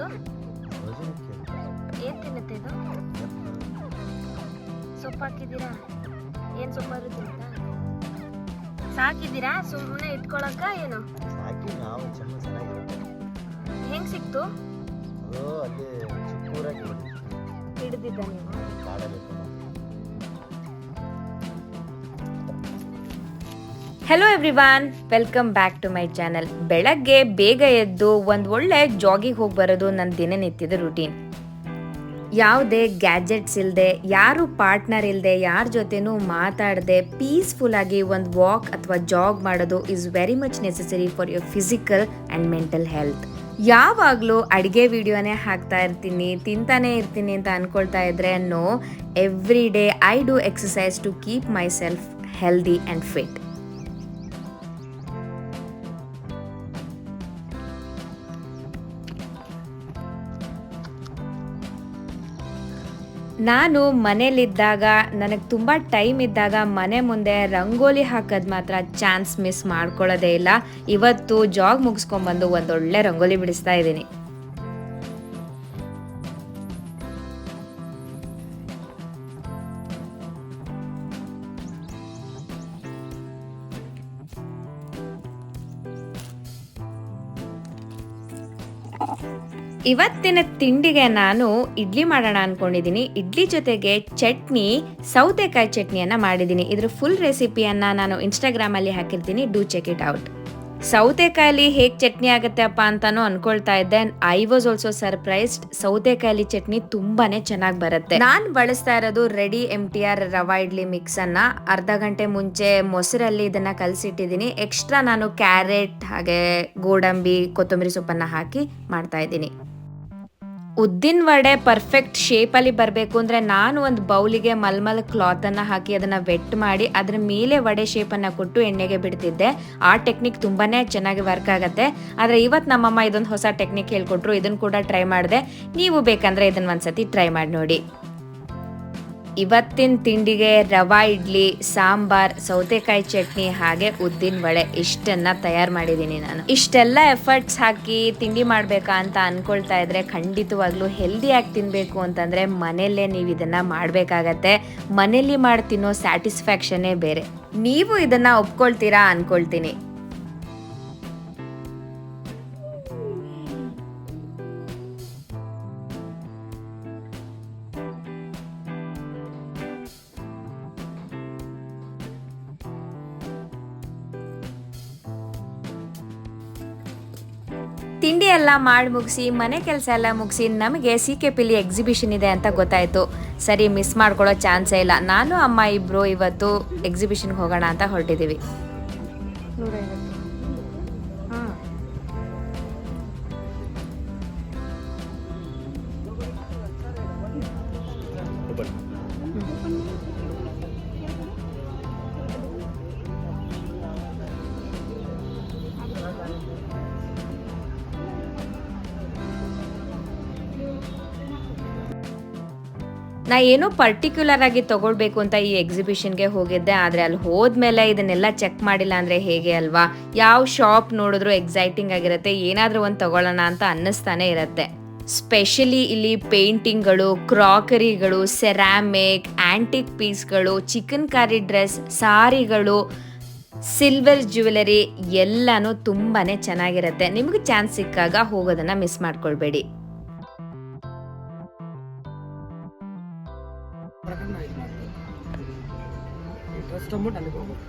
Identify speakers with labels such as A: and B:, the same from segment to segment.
A: ಇದು ಏನ್ ತಿನ್ನುತ್ತೆ ಇದು ಸೊಪ್ಪು ಹಾಕಿದ್ದೀರಾ ಏನ್ ಸೊಪ್ಪಾದ್ರು ತಿಂತಾ ಸಾಕಿದ್ದೀರಾ? ಸುಮ್ಮನೆ ಇಟ್ಕೊಳಕ ಏನು?
B: ಸಾಕಿ ನಾವು ಚೆನ್ನ ಚೆನ್ನಾಗಿರುತ್ತೆ.
A: ಹೆಂಗ್ ಸಿಕ್ತು?
B: ಅದು ಅಲ್ಲಿ ಚಿಕ್ಕೂರಾಗಿ
A: ಹಿಡ್ದಿದ್ದ ನೀವು?
B: ಕಾಡಲ್ಲಿ
A: hello everyone welcome back to my channel ಬೆಳಗ್ಗೆ ಬೇಗ ಎದ್ದು ಒಂದು ಒಳ್ಳೆ ಜಾಗಿಗೆ ಹೋಗಿ ಬರೋದು ನನ್ನ ದಿನನಿತ್ಯದ ರುಟೀನ್ ಯಾವುದೇ ಗ್ಯಾಜೆಟ್ಸ್ ಇಲ್ಲದೆ ಯಾರು ಪಾರ್ಟ್ನರ್ ಇಲ್ಲದೆ ಯಾರ ಜೊತೆನೂ ಮಾತಾಡದೆ ಪೀಸ್ಫುಲ್ ಆಗಿ ಒಂದು ವಾಕ್ ಅಥವಾ ಜಾಗ್ ಮಾಡೋದು is very much necessary for your physical and mental health ಯಾವಾಗಲೂ ಅಡುಗೆ ವಿಡಿಯೋನೇ ಹಾಕ್ತಾ ಇರ್ತೀನಿ, ತಿಂತಾನೆ ಇರ್ತೀನಿ ಅಂತ ಅಂದ್ಕೊಳ್ತಾ ಇದ್ರೆ no every day I do exercise to keep myself healthy and fit ನಾನು ಮನೇಲಿದ್ದಾಗ ನನಗೆ ತುಂಬ ಟೈಮ್ ಇದ್ದಾಗ ಮನೆ ಮುಂದೆ ರಂಗೋಲಿ ಹಾಕೋದು ಮಾತ್ರ ಚಾನ್ಸ್ ಮಿಸ್ ಮಾಡ್ಕೊಳ್ಳೋದೇ ಇಲ್ಲ. ಇವತ್ತು ಜಾಗ್ ಮುಗಿಸ್ಕೊಂಡ್ಬಂದು ಒಂದೊಳ್ಳೆ ರಂಗೋಲಿ ಬಿಡಿಸ್ತಾ ಇದ್ದೀನಿ. ಇವತ್ತಿನ ತಿಂಡಿಗೆ ನಾನು ಇಡ್ಲಿ ಮಾಡೋಣ ಅನ್ಕೊಂಡಿದ್ದೀನಿ. ಇಡ್ಲಿ ಜೊತೆಗೆ ಚಟ್ನಿ, ಸೌತೆಕಾಯಿ ಚಟ್ನಿಯನ್ನು ಮಾಡಿದ್ದೀನಿ. ಇದ್ರ ಫುಲ್ ರೆಸಿಪಿಯನ್ನು ನಾನು ಇನ್ಸ್ಟಾಗ್ರಾಮಲ್ಲಿ ಹಾಕಿರ್ತೀನಿ. ಡೂ ಚೆಕ್ ಇಟ್ ಔಟ್ ಸೌತೆಕಾಯಲ್ಲಿ ಹೇಗೆ ಚಟ್ನಿ ಆಗುತ್ತೆ ಅಪ್ಪ ಅಂತಾನು ಅನ್ಕೊಳ್ತಾ ಇದ್ದೆ. ಐ ವಾಸ್ ಆಲ್ಸೋ ಸರ್ಪ್ರೈಸ್ಡ್ ಸೌತೆಕಾಯಿ ಚಟ್ನಿ ತುಂಬಾನೇ ಚೆನ್ನಾಗಿ ಬರುತ್ತೆ. ನಾನು ಬಳಸ್ತಾ ಇರೋದು ready M T R rava idli mix ಅನ್ನ. ಅರ್ಧ ಗಂಟೆ ಮುಂಚೆ ಮೊಸರಲ್ಲಿ ಇದನ್ನ ಕಲಸಿಟ್ಟಿದ್ದೀನಿ. ಎಕ್ಸ್ಟ್ರಾ ನಾನು ಕ್ಯಾರೆಟ್ ಹಾಗೆ ಗೋಡಂಬಿ, ಕೊತ್ತಂಬರಿ ಸೊಪ್ಪನ್ನ ಹಾಕಿ ಮಾಡ್ತಾ ಇದ್ದೀನಿ. ಉದ್ದಿನ ವಡೆ ಪರ್ಫೆಕ್ಟ್ ಶೇಪಲ್ಲಿ ಬರಬೇಕು ಅಂದರೆ ನಾನು ಒಂದು ಬೌಲಿಗೆ ಮಲ್ಮಲ್ ಕ್ಲಾತನ್ನು ಹಾಕಿ ಅದನ್ನು ವೆಟ್ ಮಾಡಿ ಅದರ ಮೇಲೆ ವಡೆ ಶೇಪನ್ನು ಕೊಟ್ಟು ಎಣ್ಣೆಗೆ ಬಿಡ್ತಿದ್ದೆ. ಆ ಟೆಕ್ನಿಕ್ ತುಂಬಾ ಚೆನ್ನಾಗಿ ವರ್ಕ್ ಆಗುತ್ತೆ. ಆದರೆ ಇವತ್ತು ನಮ್ಮಮ್ಮ ಇದೊಂದು ಹೊಸ ಟೆಕ್ನಿಕ್ ಹೇಳ್ಕೊಟ್ರು ಇದನ್ನು ಕೂಡ ಟ್ರೈ ಮಾಡಿದೆ. ನೀವು ಬೇಕಂದರೆ ಇದನ್ನು ಒಂದ್ಸತಿ ಟ್ರೈ ಮಾಡಿ ನೋಡಿ. ಇವತ್ತಿನ ತಿಂಡಿಗೆ ರವಾ, ಇಡ್ಲಿ, ಸಾಂಬಾರ್, ಸೌತೆಕಾಯಿ ಚಟ್ನಿ ಹಾಗೆ ಉದ್ದಿನ ವಡೆ ಇಷ್ಟನ್ನ ತಯಾರು ಮಾಡಿದ್ದೀನಿ ನಾನು. ಇಷ್ಟೆಲ್ಲ ಎಫರ್ಟ್ಸ್ ಹಾಕಿ ತಿಂಡಿ ಮಾಡಬೇಕಾ ಅಂತ ಅನ್ಕೊಳ್ತಾ ಇದ್ರೆ ಖಂಡಿತವಾಗ್ಲೂ ಹೆಲ್ದಿಯಾಗಿ ತಿನ್ನಬೇಕು ಅಂತಂದ್ರೆ ಮನೆಯಲ್ಲೇ ನೀವು ಇದನ್ನ ಮಾಡಬೇಕಾಗತ್ತೆ. ಮನೇಲಿ ಮಾಡಿ ತಿನ್ನೋ ಸ್ಯಾಟಿಸ್ಫ್ಯಾಕ್ಷನ್ನೇ ಬೇರೆ. ನೀವು ಇದನ್ನ ಒಪ್ಕೊಳ್ತೀರಾ ಅನ್ಕೊಳ್ತೀನಿ. ಎಲ್ಲ ಮಾಡಿ ಮುಗಿಸಿ, ಮನೆ ಕೆಲಸ ಎಲ್ಲ ಮುಗಿಸಿ ನಮಗೆ ಸಿ ಕೆ ಪಿಲಿ ಎಕ್ಸಿಬಿಷನ್ ಇದೆ ಅಂತ ಗೊತ್ತಾಯಿತು. ಸರಿ ಮಿಸ್ ಮಾಡ್ಕೊಳ್ಳೋ ಚಾನ್ಸೇ ಇಲ್ಲ. ನಾನು, ಅಮ್ಮ ಇಬ್ಬರು ಇವತ್ತು ಎಕ್ಸಿಬಿಷನ್ಗೆ ಹೋಗೋಣ ಅಂತ ಹೊರಟಿದ್ದೀವಿ. ನಾ ಏನೋ ಪರ್ಟಿಕ್ಯುಲರ್ ಆಗಿ ತಗೊಳ್ಬೇಕು ಅಂತ ಈ ಎಕ್ಸಿಬಿಷನ್ಗೆ ಹೋಗಿದ್ದೆ, ಆದರೆ ಅಲ್ಲಿ ಹೋದ್ಮೇಲೆ ಇದನ್ನೆಲ್ಲ ಚೆಕ್ ಮಾಡಿಲ್ಲ ಅಂದರೆ ಹೇಗೆ ಅಲ್ವಾ? ಯಾವ ಶಾಪ್ ನೋಡಿದ್ರು ಎಕ್ಸೈಟಿಂಗ್ ಆಗಿರುತ್ತೆ, ಏನಾದರೂ ಒಂದು ತಗೊಳ್ಳೋಣ ಅಂತ ಅನ್ನಿಸ್ತಾನೆ ಇರುತ್ತೆ. ಸ್ಪೆಷಲಿ ಇಲ್ಲಿ ಪೇಂಟಿಂಗ್ಗಳು ಕ್ರಾಕರಿಗಳು ಸೆರಾಮಿಕ್ ಆಂಟಿಕ್ ಪೀಸ್ಗಳು ಚಿಕನ್ ಕಾರಿ ಡ್ರೆಸ್ ಸಾರಿಗಳು ಸಿಲ್ವರ್ ಜ್ಯುವೆಲರಿ ಎಲ್ಲನೂ ತುಂಬಾ ಚೆನ್ನಾಗಿರುತ್ತೆ. ನಿಮಗೆ ಚಾನ್ಸ್ ಸಿಕ್ಕಾಗ ಹೋಗೋದನ್ನು ಮಿಸ್ ಮಾಡ್ಕೊಳ್ಬೇಡಿ.
C: ಈ ಡ್ರೆಸ್ ತೊಗೊಂಬಿಟ್ಟು ಅಲ್ಲಿಗೆ ಹೋಗ್ಬೇಕು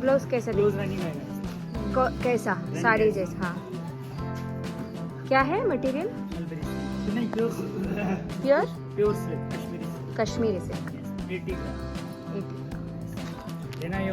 A: ब्लाउज कैसा
C: क्लोज रनिंग है
A: को- कैसा साड़ी जैसा हाँ क्या है मटेरियल
C: नहीं pure
A: pure
C: pure silk Kashmiri silk
A: Kashmiri silk
C: eighty gram
A: eighty
C: लेना ये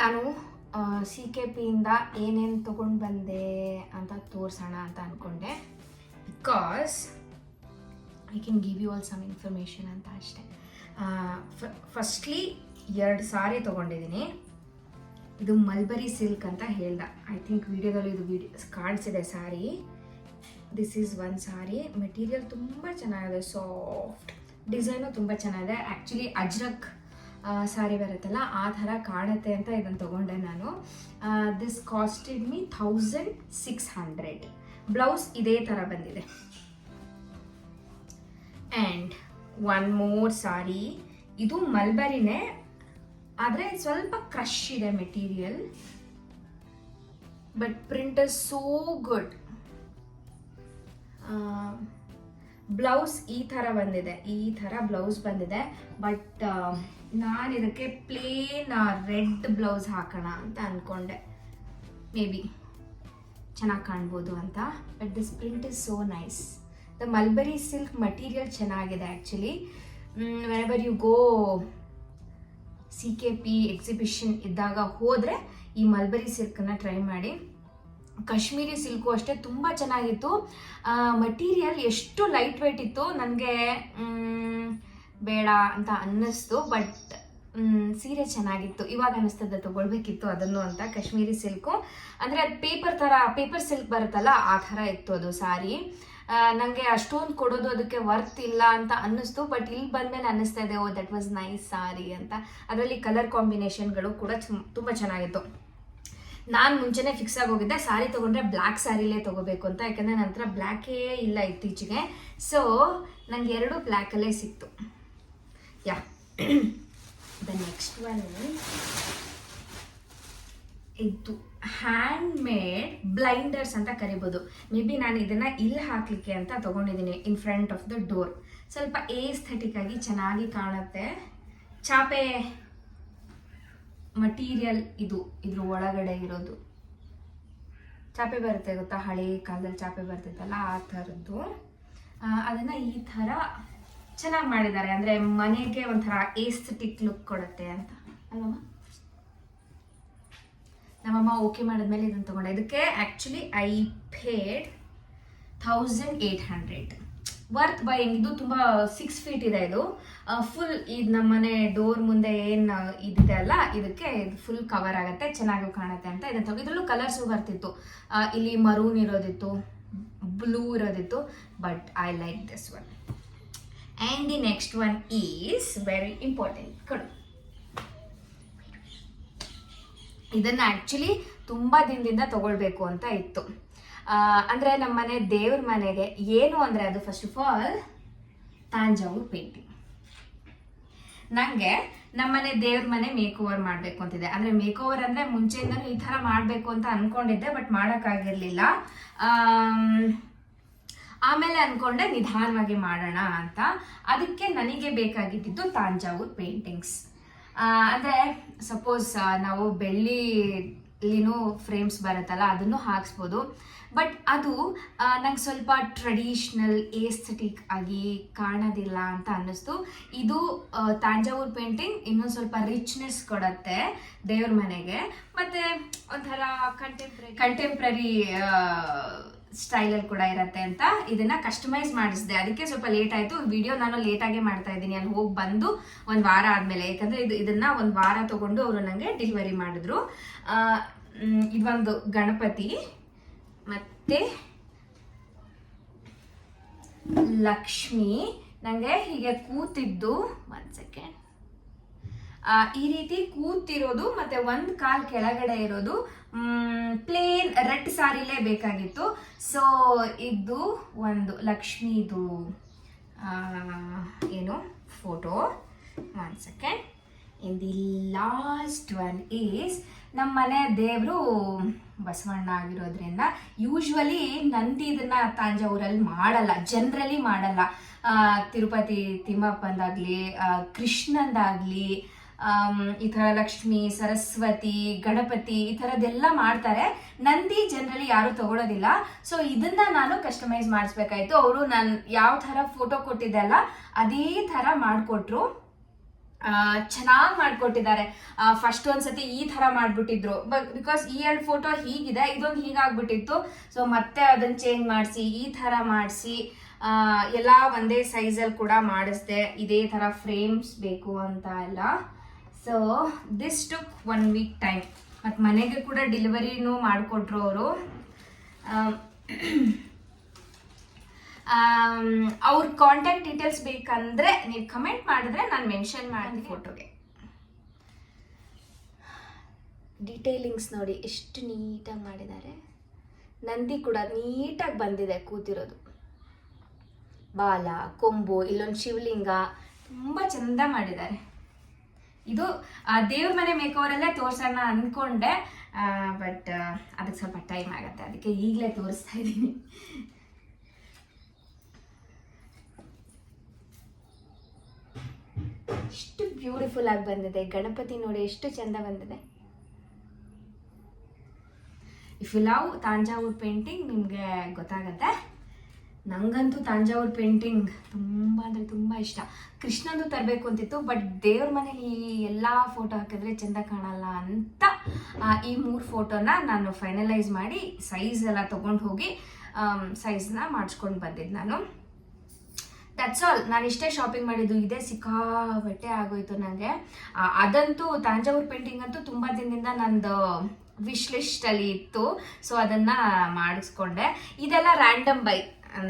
A: ನಾನು ಸಿ ಕೆ ಪಿಯಿಂದ ಏನೇನು ತೊಗೊಂಡು ಬಂದೆ ಅಂತ ತೋರಿಸೋಣ ಅಂತ ಅಂದ್ಕೊಂಡೆ because I can give you all some information ಅಂತ ಅಷ್ಟೆ. ಫಸ್ಟ್ಲಿ ಎರಡು ಸಾರಿ ತೊಗೊಂಡಿದ್ದೀನಿ. ಇದು ಮಲ್ಬರಿ ಸಿಲ್ಕ್ ಅಂತ ಹೇಳ್ದ. ಐ ಥಿಂಕ್ ವಿಡಿಯೋದಲ್ಲಿ ಇದು video ಕಾಣಿಸಿದೆ sari this is one sari material ತುಂಬ ಚೆನ್ನಾಗಿದೆ. ಸಾಫ್ಟ್ ಡಿಸೈನು ತುಂಬ ಚೆನ್ನಾಗಿದೆ. ಆ್ಯಕ್ಚುಲಿ ಅಜ್ರಕ್ ಸಾರಿ ಬರುತ್ತಲ್ಲ, ಆ ಥರ ಕಾಣುತ್ತೆ ಅಂತ ಇದನ್ನು ತೊಗೊಂಡೆ ನಾನು. This costed me thousand six hundred blouse ಇದೇ ಥರ ಬಂದಿದೆ. ಆ್ಯಂಡ್ ಒನ್ ಮೋರ್ ಸಾರಿ ಇದು ಮಲ್ಬರಿನೇ, ಆದರೆ ಸ್ವಲ್ಪ ಕ್ರಶ್ ಇದೆ material but print is so good blouse ಈ ಥರ ಬಂದಿದೆ, ಈ ಥರ ಬ್ಲೌಸ್ ಬಂದಿದೆ. ಬಟ್ ನಾನು ಇದಕ್ಕೆ ಪ್ಲೇನ್ ರೆಡ್ ಬ್ಲೌಸ್ ಹಾಕೋಣ ಅಂತ ಅಂದ್ಕೊಂಡೆ ಮೇ ಬಿ ಚೆನ್ನಾಗಿ ಕಾಣ್ಬೋದು ಅಂತ. But this print is so nice the mulberry silk material ಚೆನ್ನಾಗಿದೆ actually whenever you go C K P exhibition ಇದ್ದಾಗ ಹೋದರೆ ಈ ಮಲ್ಬರಿ ಸಿಲ್ಕನ್ನು ಟ್ರೈ ಮಾಡಿ. ಕಾಶ್ಮೀರಿ ಸಿಲ್ಕು ಅಷ್ಟೇ ತುಂಬ ಚೆನ್ನಾಗಿತ್ತು. ಮಟೀರಿಯಲ್ ಎಷ್ಟು ಲೈಟ್ ವೇಟ್ ಇತ್ತು, ನನಗೆ ಬೇಡ ಅಂತ ಅನ್ನಿಸ್ತು ಬಟ್ ಸೀರೆ ಚೆನ್ನಾಗಿತ್ತು. ಇವಾಗ ಅನ್ನಿಸ್ತದೆ ತಗೊಳ್ಬೇಕಿತ್ತು ಅದನ್ನು ಅಂತ ಕಾಶ್ಮೀರಿ ಸಿಲ್ಕು. ಅಂದರೆ ಅದು ಪೇಪರ್ ಥರ ಪೇಪರ್ ಸಿಲ್ಕ್ ಬರುತ್ತಲ್ಲ, ಆ ಥರ ಇತ್ತು ಅದು ಸಾರಿ. ನನಗೆ ಅಷ್ಟೊಂದು ಕೊಡೋದು ಅದಕ್ಕೆ ವರ್ತ್ ಇಲ್ಲ ಅಂತ ಅನ್ನಿಸ್ತು ಬಟ್ ಇಲ್ಲಿ ಬಂದಮೇಲೆ ಅನ್ನಿಸ್ತಾ ಇದೆ, oh that was nice sari ಅಂತ. ಅದರಲ್ಲಿ ಕಲರ್ ಕಾಂಬಿನೇಷನ್ಗಳು ಕೂಡ ತುಂಬ ಚೆನ್ನಾಗಿತ್ತು. ನಾನು ಮುಂಚೆನೇ ಫಿಕ್ಸ್ ಆಗಿ ಹೋಗಿದ್ದೆ, ಸಾರಿ ತೊಗೊಂಡ್ರೆ ಬ್ಲ್ಯಾಕ್ ಸ್ಯಾರಿಲೇ ತೊಗೋಬೇಕು ಅಂತ, ಯಾಕಂದರೆ ನನ್ನ ಹತ್ರ ಬ್ಲ್ಯಾಕೇ ಇಲ್ಲ ಇತ್ತೀಚೆಗೆ. ಸೊ ನಂಗೆ ಎರಡು ಬ್ಲ್ಯಾಕಲ್ಲೇ ಸಿಕ್ತು. ಯಾ ದ ನೆಕ್ಸ್ಟ್ ಒನ್ ಇದು ಹ್ಯಾಂಡ್ ಮೇಡ್ ಬ್ಲೈಂಡರ್ಸ್ ಅಂತ ಕರಿಬೋದು. ಮೇ ಬಿ ನಾನು ಇದನ್ನು ಇಲ್ಲಿ ಹಾಕಲಿಕ್ಕೆ ಅಂತ ತಗೊಂಡಿದ್ದೀನಿ in front of the door ಸ್ವಲ್ಪ ಏಸ್ಥೆಟಿಕ್ ಆಗಿ ಚೆನ್ನಾಗಿ ಕಾಣುತ್ತೆ. ಚಾಪೆ ಮಟೀರಿಯಲ್ ಇದು, ಇದ್ರ ಒಳಗಡೆ ಇರೋದು. ಚಾಪೆ ಬರುತ್ತೆ ಗೊತ್ತಾ? ಹಳೆ ಕಾಲದಲ್ಲಿ ಚಾಪೆ ಬರ್ತಿತ್ತಲ್ಲ ಆ ಥರದ್ದು. ಅದನ್ನ ಈ ಥರ ಚೆನ್ನಾಗಿ ಮಾಡಿದ್ದಾರೆ. ಅಂದರೆ ಮನೆಗೆ ಒಂಥರ ಏಸ್ಥೆಟಿಕ್ ಲುಕ್ ಕೊಡುತ್ತೆ ಅಂತ. ಅಲ್ವಮ್ಮ? ನಮ್ಮಮ್ಮ ಓಕೆ ಮಾಡಿದ್ಮೇಲೆ ಇದನ್ನು ತಗೊಂಡೆ. ಇದಕ್ಕೆ actually I paid thousand eight hundred worth buying ಇದು ತುಂಬ ಸಿಕ್ಸ್ ಫೀಟ್ ಇದೆ ಇದು. ಫುಲ್ ಇದು ನಮ್ಮನೆ ಡೋರ್ ಮುಂದೆ ಏನು ಇದಿದೆ ಅಲ್ಲ, ಇದಕ್ಕೆ ಇದು ಫುಲ್ ಕವರ್ ಆಗುತ್ತೆ, ಚೆನ್ನಾಗಿ ಕಾಣುತ್ತೆ ಅಂತ ಇದನ್ನು ತಗೋ ಇದರಲ್ಲೂ ಕಲರ್ಸು ಬರ್ತಿತ್ತು. ಇಲ್ಲಿ ಮರೂನ್ ಇರೋದಿತ್ತು blue ಇರೋದಿತ್ತು but I like this one and the next one is very important ಕಡು. ಇದನ್ನು ಆ್ಯಕ್ಚುಲಿ ತುಂಬ ದಿನದಿಂದ ತಗೊಳ್ಬೇಕು ಅಂತ ಇತ್ತು. ಅಂದರೆ ನಮ್ಮ ಮನೆ ದೇವ್ರ ಮನೆಗೆ ಏನು ಅಂದರೆ ಅದು first of all Thanjavur painting ನನಗೆ ನಮ್ಮನೆ ದೇವ್ರ ಮನೆ ಮೇಕ್ ಓವರ್ ಮಾಡಬೇಕು ಅಂತಿದೆ. ಅಂದರೆ ಮೇಕ್ ಓವರ್ ಅಂದರೆ ಮುಂಚೆಯಿಂದನೂ ಈ ಥರ ಮಾಡಬೇಕು ಅಂತ ಅಂದ್ಕೊಂಡಿದ್ದೆ ಬಟ್ ಮಾಡೋಕ್ಕಾಗಿರಲಿಲ್ಲ. ಆಮೇಲೆ ಅಂದ್ಕೊಂಡೆ ನಿಧಾನವಾಗಿ ಮಾಡೋಣ ಅಂತ. ಅದಕ್ಕೆ ನನಗೆ ಬೇಕಾಗಿದ್ದಿದ್ದು ತಾಂಜಾವೂರ್ ಪೇಂಟಿಂಗ್ಸ್ ಅಂದರೆ ಸಪೋಸ್ ನಾವು ಬೆಳ್ಳಿ ಏನೋ ಫ್ರೇಮ್ಸ್ ಬರುತ್ತಲ್ಲ, ಅದನ್ನು ಹಾಕ್ಸ್ಬೋದು. ಬಟ್ ಅದು ನಂಗೆ ಸ್ವಲ್ಪ ಟ್ರೆಡಿಷ್ನಲ್ ಏಸ್ಥೆಟಿಕ್ ಆಗಿ ಕಾಣೋದಿಲ್ಲ ಅಂತ ಅನ್ನಿಸ್ತು. ಇದು ತಾಂಜಾವೂರ್ ಪೇಂಟಿಂಗ್ ಇನ್ನೊಂದು ಸ್ವಲ್ಪ ರಿಚ್ನೆಸ್ ಕೊಡುತ್ತೆ ದೇವ್ರ ಮನೆಗೆ. ಮತ್ತೆ ಒಂಥರ ಕಂಟೆಂಪ್ರರಿ ಕಂಟೆಂಪ್ರರಿ ಸ್ಟೈಲಲ್ಲಿ ಕೂಡ ಇರತ್ತೆ ಅಂತ ಇದನ್ನ ಕಸ್ಟಮೈಸ್ ಮಾಡಿಸಿದೆ. ಅದಕ್ಕೆ ಸ್ವಲ್ಪ ಲೇಟ್ ಆಯಿತು. ವಿಡಿಯೋ ನಾನು ಲೇಟಾಗೆ ಮಾಡ್ತಾ ಇದ್ದೀನಿ. ಅಲ್ಲಿ ಹೋಗಿ ಬಂದು ಒಂದು ವಾರ ಆದಮೇಲೆ. ಯಾಕಂದರೆ ಇದು ಇದನ್ನ ಒಂದು ವಾರ ತಗೊಂಡು ಅವರು ನನಗೆ ಡೆಲಿವರಿ ಮಾಡಿದ್ರು. ಇದೊಂದು ಗಣಪತಿ ಮತ್ತೆ ಲಕ್ಷ್ಮಿ ನನಗೆ ಹೀಗೆ ಕೂತಿದ್ದು ಒಂದು ಸೆಕೆಂಡ್ ಈ ರೀತಿ ಕೂತಿರೋದು ಮತ್ತೆ ಒಂದು ಕಾಲ್ ಕೆಳಗಡೆ ಇರೋದು ಪ್ಲೇನ್ ರೆಡ್ ಸಾರಿಲೇ ಬೇಕಾಗಿತ್ತು. ಸೊ ಇದು ಒಂದು ಲಕ್ಷ್ಮಿದು ಏನು photo one second in the last one is ನಮ್ಮ ಮನೆ ದೇವರು ಬಸವಣ್ಣ ಆಗಿರೋದ್ರಿಂದ ಯೂಶ್ವಲಿ ನಂದಿ ಇದನ್ನ ತಾಂಜಾವೂರಲ್ಲಿ ಮಾಡಲ್ಲ ಜನರಲಿ ಮಾಡಲ್ಲ. ತಿರುಪತಿ ತಿಮ್ಮಪ್ಪಂದಾಗ್ಲಿ ಕೃಷ್ಣಂದಾಗಲಿ ಈ ಥರ ಲಕ್ಷ್ಮಿ, ಸರಸ್ವತಿ, ಗಣಪತಿ ಈ ಥರದ್ದೆಲ್ಲ ಮಾಡ್ತಾರೆ. ನಂದಿ ಜನರಲಿ ಯಾರು ತಗೊಳ್ಳೋದಿಲ್ಲ ಸೊ ಇದನ್ನ ನಾನು ಕಸ್ಟಮೈಸ್ ಮಾಡಿಸ್ಬೇಕಾಯ್ತು. ಅವರು ನಾನು ಯಾವ ಥರ ಫೋಟೋ ಕೊಟ್ಟಿದ್ದೆ ಅಲ್ಲ, ಅದೇ ಥರ ಮಾಡಿಕೊಟ್ರು. ಚೆನ್ನಾಗಿ ಮಾಡಿಕೊಟ್ಟಿದ್ದಾರೆ. ಫಸ್ಟ್ ಒಂದ್ಸತಿ ಈ ಥರ ಮಾಡಿಬಿಟ್ಟಿದ್ರು. ಬಿಕಾಸ್ ಈ ಎರಡು ಫೋಟೋ ಹೀಗಿದೆ, ಇದೊಂದು ಹೀಗಾಗ್ಬಿಟ್ಟಿತ್ತು. ಸೊ ಮತ್ತೆ ಅದನ್ನು ಚೇಂಜ್ ಮಾಡಿಸಿ, ಈ ಥರ ಮಾಡಿಸಿ ಎಲ್ಲ ಒಂದೇ ಸೈಜಲ್ಲಿ ಕೂಡ ಮಾಡಿಸ್ದೆ. ಇದೇ ಥರ ಫ್ರೇಮ್ಸ್ ಬೇಕು ಅಂತ ಎಲ್ಲ. So this took one week time ಮತ್ತು ಮನೆಗೆ ಕೂಡ ಡೆಲಿವರಿನೂ ಮಾಡಿಕೊಟ್ರು ಅವರು. ಅವ್ರ ಕಾಂಟ್ಯಾಕ್ಟ್ ಡೀಟೇಲ್ಸ್ ಬೇಕಂದ್ರೆ ನೀವು ಕಮೆಂಟ್ ಮಾಡಿದ್ರೆ ನಾನು ಮೆನ್ಷನ್ ಮಾಡ್ತೀನಿ ಫೋಟೋಗೆ ಡೀಟೇಲಿಂಗ್ಸ್ ನೋಡಿ ಎಷ್ಟು ನೀಟಾಗಿ ಮಾಡಿದ್ದಾರೆ. ನಂದಿ ಕೂಡ ನೀಟಾಗಿ ಬಂದಿದೆ ಕೂತಿರೋದು. ಬಾಲ ಕೊಂಬು ಇಲ್ಲೊಂದು ಶಿವಲಿಂಗ. ತುಂಬ ಚಂದ ಮಾಡಿದ್ದಾರೆ. ಇದು ದೇವ್ರ ಮನೆ ಅಲ್ಲೇ ತೋರ್ಸೋಣ ಅಂದ್ಕೊಂಡೆ ಬಟ್ ಅದಕ್ಕೆ ಸ್ವಲ್ಪ ಟೈಮ್ ಆಗುತ್ತೆ. ಅದಕ್ಕೆ ಈಗಲೇ ತೋರಿಸ್ತಾ ಇದ್ದೀನಿ. ಎಷ್ಟು ಬ್ಯೂಟಿಫುಲ್ ಆಗಿ ಬಂದಿದೆ. ಗಣಪತಿ ನೋಡಿ ಎಷ್ಟು ಚಂದ ಬಂದಿದೆ. If you love Thanjavur painting ನಿಮಗೆ ಗೊತ್ತಾಗತ್ತೆ. ನಂಗಂತೂ ತಾಂಜಾವೂರ್ ಪೇಂಟಿಂಗ್ ತುಂಬ ಅಂದರೆ ತುಂಬ ಇಷ್ಟ. ಕೃಷ್ಣಂದು ತರಬೇಕು ಅಂತಿತ್ತು, ಬಟ್ ದೇವ್ರ ಮನೇಲಿ ಎಲ್ಲ ಫೋಟೋ ಹಾಕಿದ್ರೆ ಚೆಂದ ಕಾಣಲ್ಲ ಅಂತ ಈ ಮೂರು ಫೋಟೋನ ನಾನು ಫೈನಲೈಸ್ ಮಾಡಿ ಸೈಜ್ ಎಲ್ಲ ತೊಗೊಂಡು ಹೋಗಿ ಸೈಜ್ನ ಮಾಡಿಸ್ಕೊಂಡು ಬಂದಿದ್ದು ನಾನು. ದಟ್ಸ್ ಆಲ್ ನಾನು ಇಷ್ಟೇ ಶಾಪಿಂಗ್ ಮಾಡಿದ್ದು, ಇದೇ ಸಿಕ್ಕಾಬಟ್ಟೆ ಆಗೋಯ್ತು ನನಗೆ ಅದಂತೂ ತಾಂಜಾವೂರ್ ಪೇಂಟಿಂಗ್ ಅಂತೂ ತುಂಬ ದಿನದಿಂದ ನಂದು ವಿಶ್ ಲಿಸ್ಟಲ್ಲಿ ಇತ್ತು. ಸೊ ಅದನ್ನು ಮಾಡಿಸ್ಕೊಂಡೆ. ಇದೆಲ್ಲ ರ್ಯಾಂಡಮ್ ಬೈ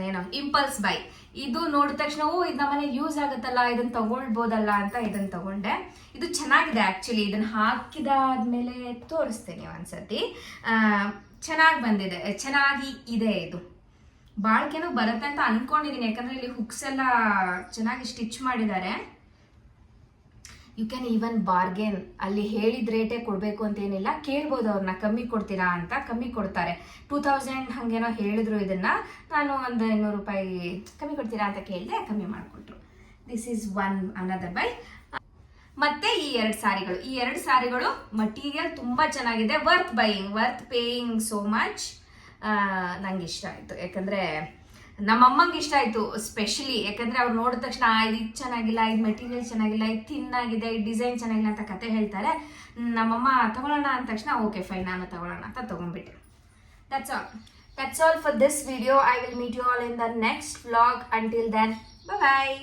A: ಏನೋ ಇಂಪಲ್ಸ್ ಬೈ ಇದು ನೋಡಿದ ತಕ್ಷಣ, ಓ, ಇದು ನಮ್ಮನೆ ಯೂಸ್ ಆಗುತ್ತಲ್ಲ ಇದನ್ನ ತಗೊಳ್ಬೋದಲ್ಲ ಅಂತ ಇದನ್ನ ತಗೊಂಡೆ. ಇದು ಚೆನ್ನಾಗಿದೆ ಆ್ಯಕ್ಚುಲಿ ಇದನ್ನ ಹಾಕಿದಾದ್ಮೇಲೆ ತೋರಿಸ್ತೇನೆ ಒಂದ್ಸತಿ ಚೆನ್ನಾಗಿ ಬಂದಿದೆ. ಚೆನ್ನಾಗಿ ಇದೆ ಇದು. ಬಾಳ್ಕೆನೂ ಬರುತ್ತೆ ಅಂತ ಅನ್ಕೊಂಡಿದೀನಿ, ಯಾಕಂದ್ರೆ ಇಲ್ಲಿ ಹುಕ್ಸ್ ಎಲ್ಲ ಚೆನ್ನಾಗಿ ಸ್ಟಿಚ್ ಮಾಡಿದ್ದಾರೆ. ಯು ಕ್ಯಾನ್ ಈವನ್ ಬಾರ್ಗೇನ್ ಅಲ್ಲಿ ಹೇಳಿದ ರೇಟೇ ಕೊಡಬೇಕು ಅಂತ ಏನಿಲ್ಲ. ಕೇಳ್ಬೋದು ಅವ್ರನ್ನ ಕಮ್ಮಿ ಕೊಡ್ತೀರಾ ಅಂತ ಕಮ್ಮಿ ಕೊಡ್ತಾರೆ. ಟೂ ತೌಸಂಡ್ ಹಂಗೇನೋ ಹೇಳಿದ್ರು ಇದನ್ನ. ನಾನು ಒಂದು ಐನೂರು ರೂಪಾಯಿ ಕಮ್ಮಿ ಕೊಡ್ತೀರಾ ಅಂತ ಕೇಳಿದೆ ಕಮ್ಮಿ ಮಾಡಿಕೊಟ್ರು. This is one another buy ಮತ್ತೆ ಈ ಎರಡು ಸಾರಿಗಳು. ಈ ಎರಡು ಸಾರಿಗಳು ಮಟೀರಿಯಲ್ ತುಂಬ ಚೆನ್ನಾಗಿದೆ. Worth buying worth paying so much ನಂಗೆ ಇಷ್ಟ ಆಯಿತು. ಯಾಕಂದ್ರೆ ನಮ್ಮಮ್ಮಂಗೆ ಇಷ್ಟ ಆಯ್ತು ಸ್ಪೆಷಲಿ ಯಾಕಂದ್ರೆ ಅವ್ರು ನೋಡಿದ ತಕ್ಷಣ ಇದು ಚೆನ್ನಾಗಿಲ್ಲ, ಇದು ಮೆಟೀರಿಯಲ್ ಚೆನ್ನಾಗಿಲ್ಲ, ಇದು ತಿನ್ನಾಗಿದೆ, ಇದು ಡಿಸೈನ್ ಚೆನ್ನಾಗಿಲ್ಲ ಅಂತ ಕತೆ ಹೇಳ್ತಾರೆ. ನಮ್ಮಮ್ಮ, ತಗೊಳ್ಳೋಣ ಅಂದ ತಕ್ಷಣ ಓಕೆ ಫೈನ್ ನಾನು ತಗೊಳ್ಳೋಣ ಅಂತ ತಗೊಂಡ್ಬಿಟ್ಟೆ that's all that's all for this video I will meet you all in the next vlog until then bye